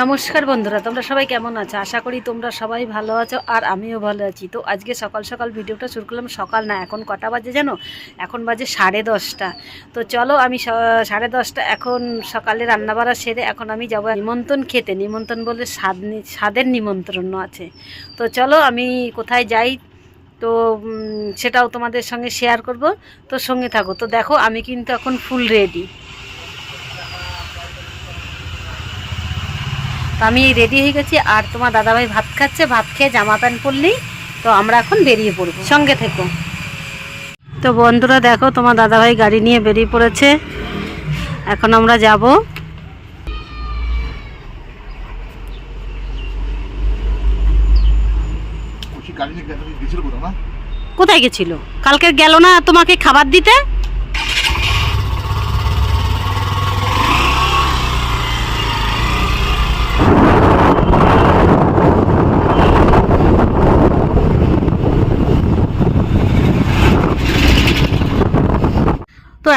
নমস্কার বন্ধুরা, তোমরা সবাই কেমন আছো? আশা করি তোমরা সবাই ভালো আছো আর আমিও ভালো আছি। তো আজকে সকাল সকাল ভিডিওটা শুরু করলাম সকাল না, এখন কটা বাজে জানো? এখন বাজে সাড়ে দশটা। তো চলো আমি সাড়ে দশটা, এখন সকালে রান্নাবাড়া সেরে এখন আমি যাব নিমন্ত্রণ খেতে। নিমন্ত্রণ বলে স্বাদ স্বাদের নিমন্ত্রণ আছে। তো চলো আমি কোথায় যাই? তো সেটাও তোমাদের সঙ্গে শেয়ার করব। তো সঙ্গে থাকো। তো দেখো আমি কিন্তু এখন ফুল রেডি তো আমি রেডি হয়ে গেছি আর তোমার দাদাভাই ভাত খাচ্ছে ভাত খেয়ে জামা প্যান্ট পরলেই তো আমরা এখন বেরিয়ে পড়ব। সঙ্গে থেকো। তো বন্ধুরা দেখো তোমার দাদাভাই গাড়ি নিয়ে বেরিয়ে পড়েছে। এখন আমরা যাব। কোথায় গেছিল? কালকে গেল না তোমাকে খাবার দিতে?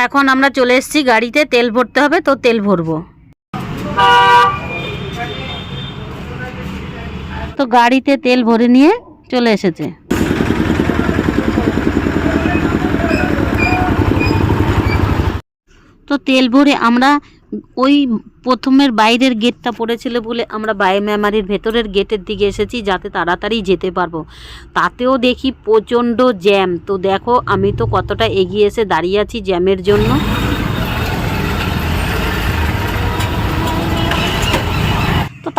এখন আমরা চলে এসেছি গাড়িতে, তেল ভরতে হবে তো তেল ভরবো। তো গাড়িতে তেল ভরে নিয়ে চলে এসেছে। তো তেল ভরে আমরা ওই প্রথমের বাইরের গেটটা পড়েছিল বলে আমরা বাই মেমারির ভেতরের গেটের দিকে এসেছি যাতে তাড়াতাড়ি যেতে পারব। তাতেও দেখি প্রচণ্ড জ্যাম। তো দেখো, আমি তো কতটা এগিয়ে এসে দাঁড়িয়ে আছি জ্যামের জন্য।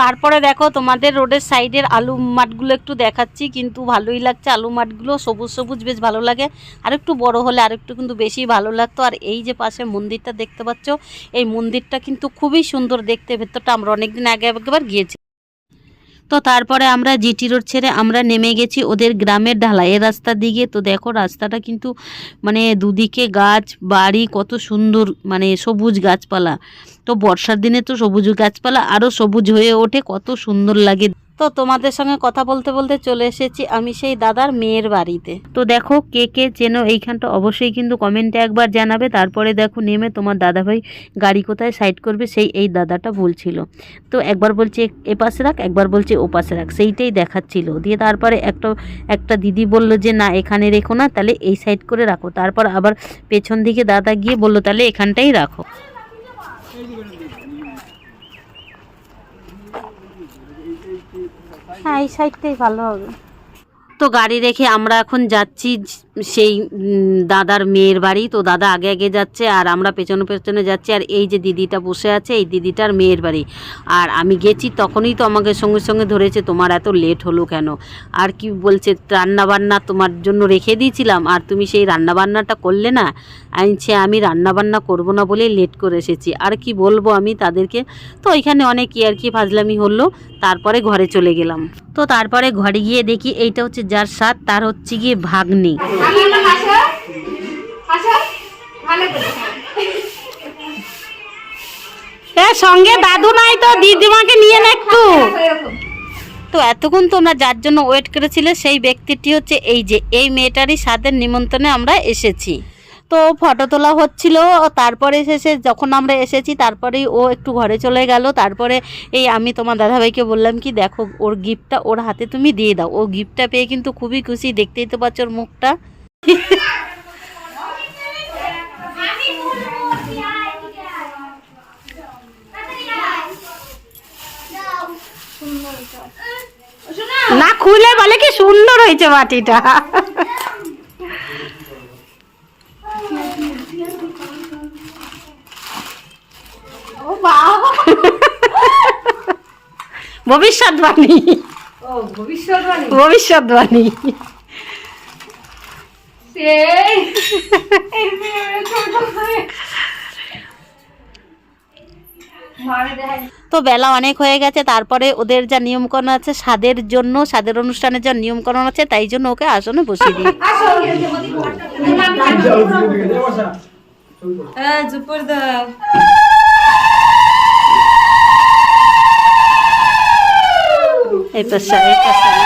তারপরে দেখো তোমাদের রোডের সাইডের আলু মাঠগুলো একটু দেখাচ্ছি, কিন্তু ভালোই লাগছে। আলু মাঠগুলো সবুজ সবুজ, বেশ ভালো লাগে। আর একটু বড় হলে আর একটু কিন্তু বেশি ভালো লাগতো। আর এই যে পাশে মন্দিরটা দেখতে পাচ্ছ, এই মন্দিরটা কিন্তু খুবই সুন্দর দেখতে। ভেতরটা আমরা অনেকদিন আগে একবার গিয়েছি। তো তারপরে আমরা জিটি রোড ছেড়ে আমরা নেমে গেছি ওদের গ্রামের ঢালাইয়ের রাস্তার দিকে তো দেখো রাস্তাটা কিন্তু মানে দুদিকে গাছ, বাড়ি, কত সুন্দর মানে সবুজ গাছপালা। তো বর্ষার দিনে তো সবুজ গাছপালা আরও সবুজ হয়ে ওঠে, কত সুন্দর লাগে। তো তোমাদের সঙ্গে কথা বলতে বলতে চলে এসেছি আমি সেই দাদার মেয়ের বাড়িতে। তো দেখো কে কে চেনো এইখানটা অবশ্যই কিন্তু কমেন্টে একবার জানাবে, তারপরে দেখো নেমে তোমার দাদাভাই গাড়ি কোথায় সাইড করবে সেই এই দাদাটা বলছিল। তো একবার বলছে এ পাশে রাখ, একবার বলছে ও পাশে রাখ, সেইটাই দেখাচ্ছিল। দিয়ে তারপরে একটা একটা দিদি বলল যে না, এখানে রেখো না, তাহলে এই সাইড করে রাখো। তারপর আবার পেছন দিকে দাদা গিয়ে বলল, তাহলে এখানটাই রাখো। হ্যাঁ এই সাইডটাই ভালো হবে। তো গাড়ি রেখে আমরা এখন যাচ্ছি সেই দাদার মেয়ের বাড়ি। তো দাদা আগে আগে যাচ্ছে আর আমরা পেছনে পেছনে যাচ্ছি আর এই যে দিদিটা বসে আছে, এই দিদিটার মেয়ের বাড়ি। আর আমি গেছি তখনই তো আমাকে সঙ্গে সঙ্গে ধরেছে, তোমার এত লেট হলো কেন? আর কি বলছে রান্না বান্না তোমার জন্য রেখে দিয়েছিলাম, আর তুমি সেই রান্নাবান্নাটা করলে না? আনছে আমি রান্না বান্না করব না বলেই লেট করে এসেছি। আর কি বলব আমি তাদেরকে? তো এখানে অনেক আর কি ফাজলামি হলো, তারপরে ঘরে চলে গেলাম। তো তারপরে ঘরে গিয়ে দেখি, এইটা হচ্ছে যার স্বাদ তার হচ্ছে গিয়ে ভাগ্নি। সঙ্গে দাদু নাই তো দিদিমাকে নিয়ে নে একটু। তো এতক্ষণ তোমরা যার জন্য ওয়েট করেছিলে সেই ব্যক্তিটি হচ্ছে এই যে এই মেয়েটারই স্বাদের নিমন্ত্রণে আমরা এসেছি। তো ফটো তোলা হচ্ছিল। তারপরে শেষে যখন আমরা এসেছি, তারপরেই ও একটু ঘরে চলে গেল। তারপরে এই আমি তোমার দাদাভাইকে বললাম কি, দেখো, ওর গিফটটা ওর হাতে তুমি দিয়ে দাও। ও গিফটটা পেয়ে কিন্তু খুবই খুশি, দেখতেই তো পাচ্ছ ওর মুখটা। না, খুলে বলে কি সুন্দর হয়েছে মাটিটা। ভবিষ্যৎবাণী। ভবিষ্যৎবাণী? ভবিষ্যৎবাণী। তো বেলা অনেক হয়ে গেছে তারপরে ওদের যা নিয়মকরণ আছে স্বাদের জন্য স্বাদের অনুষ্ঠানের যা নিয়মকরণ আছে তাই জন্য ওকে আসনে বসিয়ে দিই। হ্যাঁ এই পাশে এই পাশে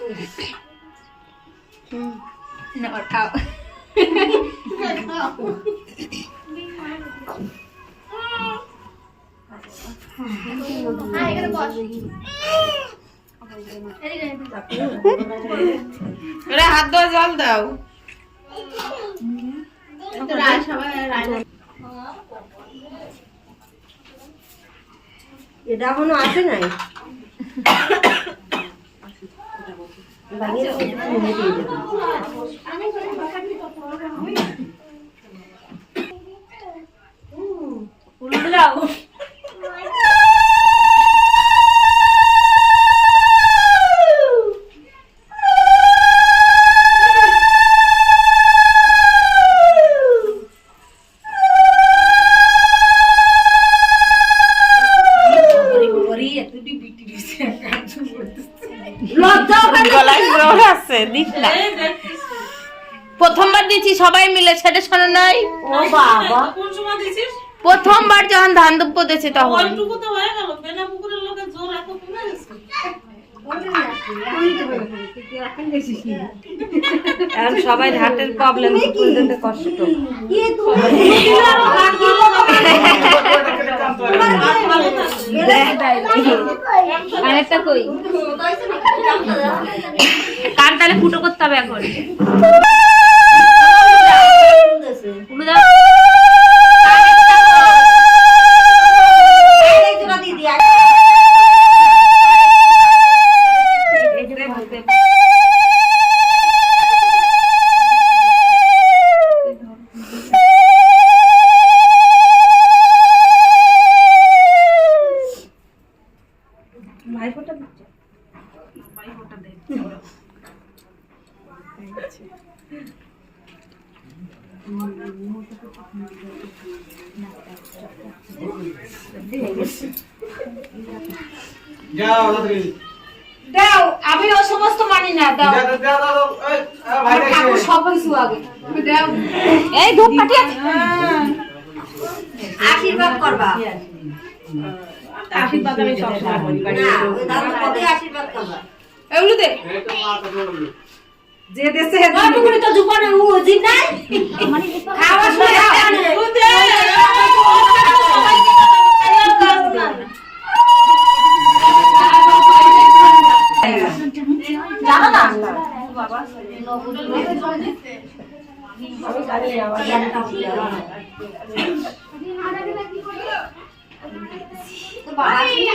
খাবার টাবার না খাও হাত ধোয়া জল দাও। এটা এখনও আসে নাই? বানিয়ে দিয়ে দেবো। গলায় দিস না। প্রথমবার দিয়েছি সবাই মিলে সেটা শোনো নাই। ও বাবা। প্রথমবার যখন ধান দুপ্প দিয়েছে তখন। এখন সবাই হার্টের প্রবলেম কষ্ট। আরেকটা কই? কান তাহলে ফুটো করতে হবে এখন? দাও যাও তাড়াতাড়ি। দাও আমি ও সমস্ত মানি না দাও। দাও, দাও, দাও, দাও। এই, আ, ভাই দেখছে। ঠাকুর সব কিছু আগে। দাও। এই ধূপ কাটিয়ে আশীর্বাদ করবা। আশীর্বাদ আমি সবসময় করি না দাদা কবে আশীর্বাদ করবা? এগুলো দে। যে দেশে ওইটুকুনি তো জীবনে উজির নাই। খাওয়া শুনে জানো না তো বাবা। মিটা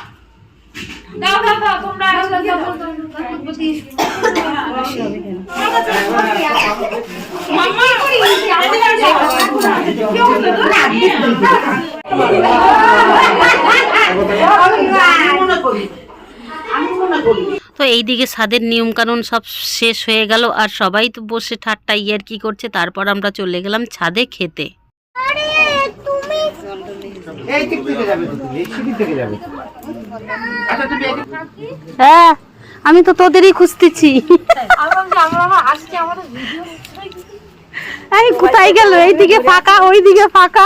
দাও তোমরা তো? এইদিকে স্বাদের নিয়মকানুন সব শেষ হয়ে গেল আর সবাই তো বসে ঠাট্টা ইয়ার কি করছে তারপর আমরা চলে গেলাম ছাদে খেতে। এই দিক থেকে যাবে তুমি, এই থেকে যাবে। হ্যাঁ আমি তো তোদেরই খুঁজতেছি। কোথায় গেল? এইদিকে ফাঁকা ওইদিকে ফাঁকা।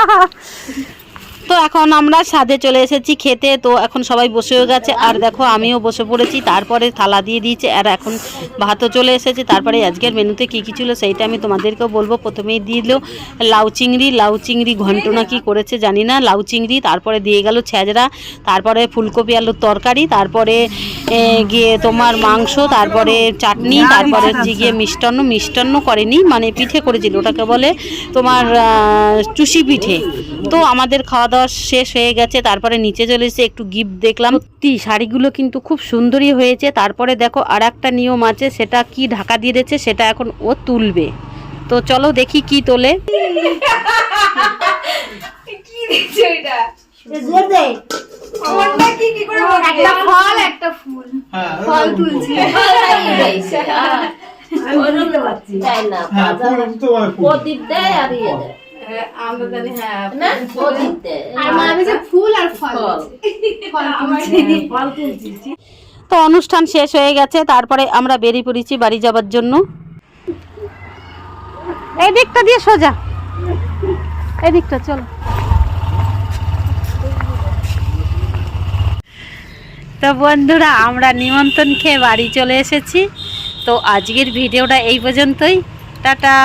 তো এখন আমরা ছাদে চলে এসেছি খেতে। তো এখন সবাই বসেও গেছে। আর দেখো, আমিও বসে পড়েছি। তারপরে থালা দিয়ে দিয়েছে। আর এখন ভাতও চলে এসেছে। তারপরে আজকের মেনুতে কী কী ছিল সেইটা আমি তোমাদেরকেও বলব। প্রথমেই দিল লাউ চিংড়ি। লাউ চিংড়ি ঘন্ট না কি করেছে জানি না। লাউ চিংড়ি, তারপরে দিয়ে গেল ছেঁচড়া, তারপরে ফুলকপি আলুর তরকারি, তারপরে গিয়ে তোমার মাংস, তারপরে চাটনি, তারপরে হচ্ছে গিয়ে মিষ্টান্ন। মিষ্টান্ন করেনি মানে পিঠে করেছিল। ওটাকে বলে তোমার চুষি পিঠে। তো আমাদের খাওয়া দাওয়া শেষ হয়ে গেছে তারপরে নিচে চলে এসে একটু গিফট দেখলাম। সত্যি শাড়িগুলো কিন্তু খুব সুন্দরই হয়েছে। তারপরে দেখো আর একটা নিয়ম আছে সেটা কি ঢাকা দিয়ে দিয়েছে সেটা এখন ও তুলবে। তো চলো দেখি কি তোলে। কি দিচ্ছে এটা জোর দে। তো আমরা জানি হ্যাঁ আর মা বলেছে ফুল আর ফল। ফল তুলছে। তো অনুষ্ঠান শেষ হয়ে গেছে তারপরে আমরা বেরিয়ে পড়েছি বাড়ি যাবার জন্য। এই দিকটা দিয়ে সোজা। এই দিকটা চলো। তো বন্ধুরা আমরা নিমন্ত্রণ খেয়ে বাড়ি চলে এসেছি। তো আজকের ভিডিওটা এই পর্যন্তই। টাটা!